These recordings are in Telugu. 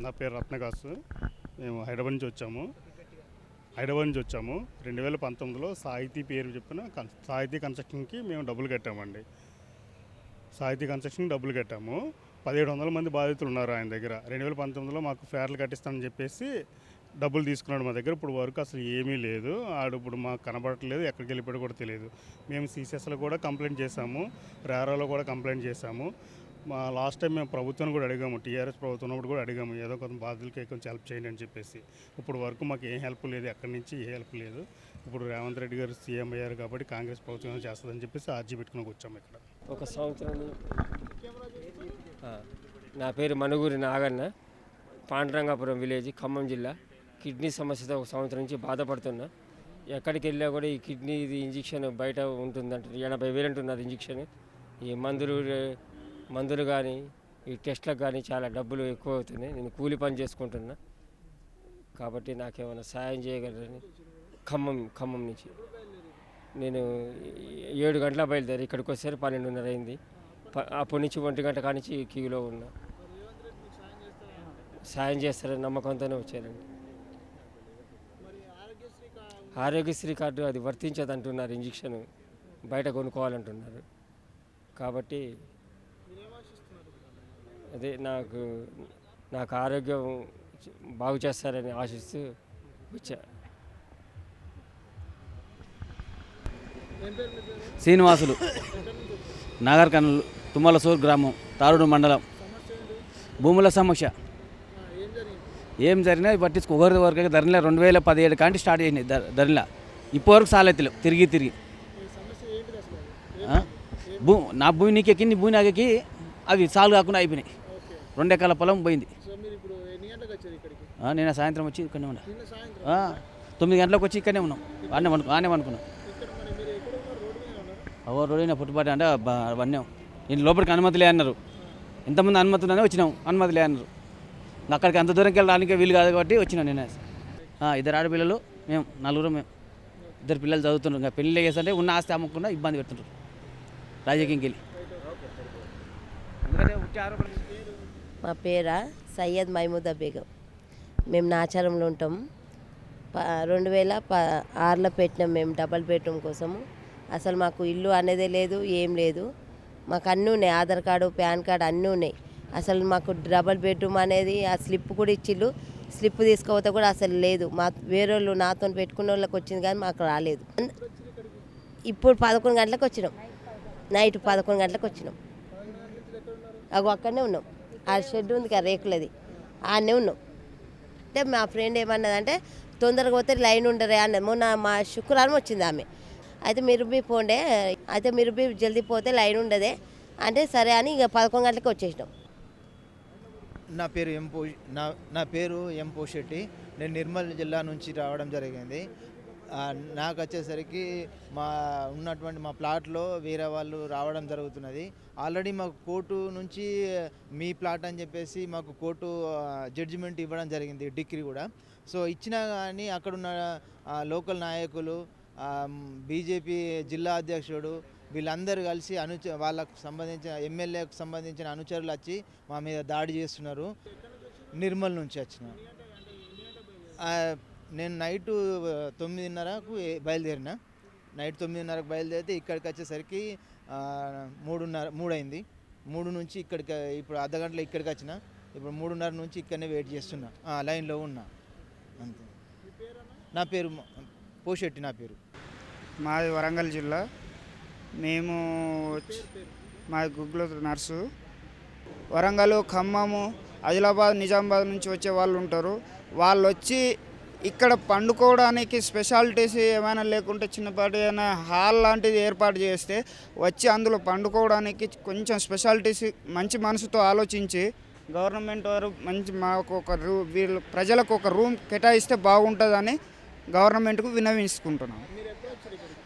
నా పేరు రత్నకాసు మేము హైదరాబాద్ నుంచి వచ్చాము. హైదరాబాద్ నుంచి వచ్చాము. రెండు వేల పంతొమ్మిదిలో సాహితీ పేరు చెప్పిన కన్- సాహితీ కన్స్ట్రక్షన్కి మేము డబ్బులు కట్టామండి. సాహితీ కన్స్ట్రక్షన్కి డబ్బులు కట్టాము. పదిహేడు వందల మంది బాధితులు ఉన్నారు ఆయన దగ్గర. రెండు వేల పంతొమ్మిదిలో మాకు ఫేర్లు కట్టిస్తానని చెప్పేసి డబ్బులు తీసుకున్నాడు మా దగ్గర. ఇప్పుడు వరకు అసలు ఏమీ లేదు. ఆడు ఇప్పుడు మాకు కనబడట్లేదు. ఎక్కడికి వెళ్ళిపోయాడు కూడా తెలియదు. మేము సీసీఎస్లో కూడా కంప్లైంట్ చేశాము. రారాలో కూడా కంప్లైంట్ చేశాము. మా లాస్ట్ టైం మేము ప్రభుత్వాన్ని కూడా అడిగాము టీఆర్ఎస్ ప్రభుత్వం ఉన్నప్పుడు కూడా అడిగాము ఏదో కొంత బాధితులకి కొంచెం హెల్ప్ చేయండి అని చెప్పేసి. ఇప్పుడు వరకు మాకు ఏం హెల్ప్ లేదు ఎక్కడి నుంచి ఏ హెల్ప్ లేదు. ఇప్పుడు రేవంత్ రెడ్డి గారు సీఎం అయ్యారు కాబట్టి కాంగ్రెస్ ప్రభుత్వం చేస్తుందని చెప్పేసి ఆర్జీ పెట్టుకుని వచ్చాము ఇక్కడ. ఒక సంవత్సరం నా పేరు మనుగూరి నాగన్న పాండరంగాపురం విలేజ్ ఖమ్మం జిల్లా. కిడ్నీ సమస్యతో ఒక సంవత్సరం నుంచి బాధపడుతున్నా. ఎక్కడికి వెళ్ళా కూడా ఈ కిడ్నీ ఇది ఇంజెక్షన్ బయట ఉంటుందంటే ఎనభై వేలు అంటున్నారు ఇంజెక్షన్. ఈ మందులు మందులు కానీ ఈ టెస్ట్లకు కానీ చాలా డబ్బులు ఎక్కువ అవుతున్నాయి నేను కూలి పని చేసుకుంటున్నా. కాబట్టి నాకేమైనా సాయం చేయగలరని ఖమ్మం ఖమ్మం నుంచి. నేను ఏడు గంటల బయలుదేరి ఇక్కడికి వచ్చేసరికి పన్నెండున్నర అయింది. అప్పటి నుంచి ఒంటి గంట కానించి క్యూలో ఉన్నా. సాయం చేస్తారని నమ్మకంతోనే వచ్చారండి. ఆరోగ్యశ్రీ కార్డు అది వర్తించదంటున్నారు ఇంజక్షన్ బయట కొనుక్కోవాలంటున్నారు. కాబట్టి అదే నాకు నాకు ఆరోగ్యం బాగు చేస్తారని ఆశిస్తూ వచ్చా. శ్రీనివాసులు నాగర్ కర్నూలు తుమ్మలసూరు గ్రామం తారుడు మండలం. భూముల సమస్య. ఏం జరిగినా పట్టించుకో ఒకరి వరకు ధరల రెండు వేల పదిహేడు కాంటి స్టార్ట్ చేసినాయి ధరల ధరలా. ఇప్పటివరకు సాలెత్తలేవు తిరిగి తిరిగి. భూ నా భూమి నీకెక్కి నీ భూమి నాకెక్కి అవి సాలు కాకుండా అయిపోయినాయి. రెండు ఎకరాల పొలం పోయింది. నేను సాయంత్రం వచ్చి ఇక్కడనే ఉన్నా. తొమ్మిది గంటలకు వచ్చి ఇక్కడనే ఉన్నాం. ఆనే అనుకు ఆనే అనుకున్నాం అవో రోడ్డు పుట్టుబాటు అంటే అవన్నీ నేను లోపలికి అనుమతి లే అన్నారు. ఎంతమంది అనుమతి ఉందని వచ్చినాం. అనుమతి లే అన్నారు. అక్కడికి అంత దూరంకి వెళ్ళడానికి వీలు కాదు కాబట్టి వచ్చినాం నేను ఇద్దరు ఆడపిల్లలు మేము నలుగురు మేము ఇద్దరు పిల్లలు చదువుతున్నారు ఇంకా పెళ్ళి చేస్తుంటే ఉన్న ఆస్తి అమ్మకుండా ఇబ్బంది పెడుతుంటారు రాజకీయంకి వెళ్ళి. ఎందుకంటే మా పేర సయ్యద్ మహమూదా బేగం. మేము నాచారంలో ఉంటాం. ప రెండు వేల ప ఆరులో పెట్టినాం మేము డబల్ బెడ్రూమ్ కోసము. అసలు మాకు ఇల్లు అనేదే లేదు ఏం లేదు. మాకు అన్నీ ఉన్నాయి ఆధార్ కార్డు పాన్ కార్డు అన్నీ ఉన్నాయి. అసలు మాకు డబల్ బెడ్రూమ్ అనేది ఆ స్లిప్ కూడా ఇచ్చిళ్ళు. స్లిప్ తీసుకోపోతే కూడా అసలు లేదు. మా వేరే వాళ్ళు నాతో పెట్టుకున్న వాళ్ళకి వచ్చింది కానీ మాకు రాలేదు. ఇప్పుడు పదకొండు గంటలకు వచ్చినాం. నైట్ పదకొండు గంటలకు వచ్చినాం. అగో అక్కడనే ఉన్నాం. ఆ షెడ్ ఉంది కదా రేకులది. ఆడనే ఉన్నాం. అంటే మా ఫ్రెండ్ ఏమన్నదంటే తొందరగా పోతే లైన్ ఉండరే అన్నది. మొన్న మా శుక్రవారం వచ్చింది ఆమె. అయితే మీరు బి పోండే అయితే మీరు బి జల్దీ పోతే లైన్ ఉండదే అంటే సరే అని ఇక పదకొండు గంటలకు వచ్చేసినాం. నా పేరు ఎం పో నా నా పేరు ఎం పోషెట్టి నేను నిర్మల్ జిల్లా నుంచి రావడం జరిగింది. నాకు వచ్చేసరికి మా ఉన్నటువంటి మా ప్లాట్లో వేరే వాళ్ళు రావడం జరుగుతున్నది. ఆల్రెడీ మాకు కోర్టు నుంచి మీ ప్లాట్ అని చెప్పేసి మాకు కోర్టు జడ్జిమెంట్ ఇవ్వడం జరిగింది డిగ్రీ కూడా. సో ఇచ్చినా కానీ అక్కడున్న లోకల్ నాయకులు బీజేపీ జిల్లా అధ్యక్షుడు వీళ్ళందరూ కలిసి అనుచ వాళ్ళకు సంబంధించిన ఎమ్మెల్యేకు సంబంధించిన అనుచరులు వచ్చి మా మీద దాడి చేస్తున్నారు. నిర్మల్ నుంచి వచ్చిన. నేను నైట్ తొమ్మిదిన్నరకు బయలుదేరిన. నైట్ తొమ్మిదిన్నరకు బయలుదేరితే ఇక్కడికి వచ్చేసరికి మూడున్నర మూడైంది. మూడు నుంచి ఇక్కడికి ఇప్పుడు అర్ధ గంటలో ఇక్కడికి వచ్చిన. ఇప్పుడు మూడున్నర నుంచి ఇక్కడనే వెయిట్ చేస్తున్నా. లైన్లో ఉన్నా. అంతే. నా పేరు పోషెట్టి నా పేరు. మాది వరంగల్ జిల్లా. మేము మాది గుగ్గుల నర్సు. వరంగల్ ఖమ్మము ఆదిలాబాద్ నిజామాబాద్ నుంచి వచ్చే వాళ్ళు ఉంటారు. వాళ్ళు వచ్చి ఇక్కడ పండుకోవడానికి స్పెషాలిటీస్ ఏమైనా లేకుంటే చిన్నపాటి ఏమైనా హాల్ లాంటిది ఏర్పాటు చేస్తే వచ్చి అందులో పండుకోవడానికి కొంచెం స్పెషాలిటీస్ మంచి మనసుతో ఆలోచించి గవర్నమెంట్ వారు మంచి మాకు ఒక రూ వీళ్ళు ప్రజలకు ఒక రూమ్ కేటాయిస్తే బాగుంటుందని గవర్నమెంట్కు వినవించుకుంటున్నాం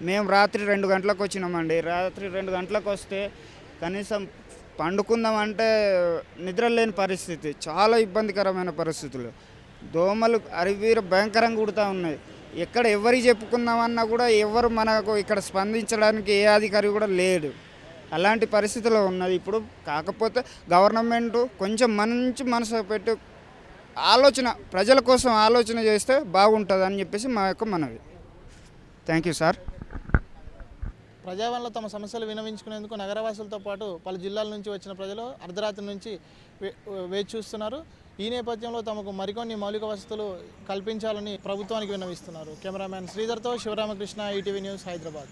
మేము రాత్రి రెండు గంటలకు వచ్చినామండి. రాత్రి రెండు గంటలకు వస్తే కనీసం పండుకుందామంటే నిద్ర లేని పరిస్థితి. చాలా ఇబ్బందికరమైన పరిస్థితులు. దోమలు అరివీర భయంకరంగా కుడుతూ ఉన్నాయి. ఎక్కడ ఎవరికి చెప్పుకుందామన్నా కూడా ఎవరు మనకు ఇక్కడ స్పందించడానికి ఏ అధికారి కూడా లేడు. అలాంటి పరిస్థితిలో ఉన్నది. ఇప్పుడు కాకపోతే గవర్నమెంట్ కొంచెం మంచి మనసు పెట్టి ఆలోచన ప్రజల కోసం ఆలోచన చేస్తే బాగుంటుంది అని చెప్పేసి మా యొక్క మనవి. థ్యాంక్ యూ సార్ ప్రజావరణలో తమ సమస్యలు వినవించుకునేందుకు నగరవాసులతో పాటు పలు జిల్లాల నుంచి వచ్చిన ప్రజలు అర్ధరాత్రి నుంచి వే- వేచి చూస్తున్నారు. ఈ నేపథ్యంలో తమకు మరికొన్ని మౌలిక వసతులు కల్పించాలని ప్రభుత్వానికి విన్నవిస్తున్నారు. కెమెరామ్యాన్ శ్రీధర్తో శివరామకృష్ణ ఈటీవీ న్యూస్ హైదరాబాద్.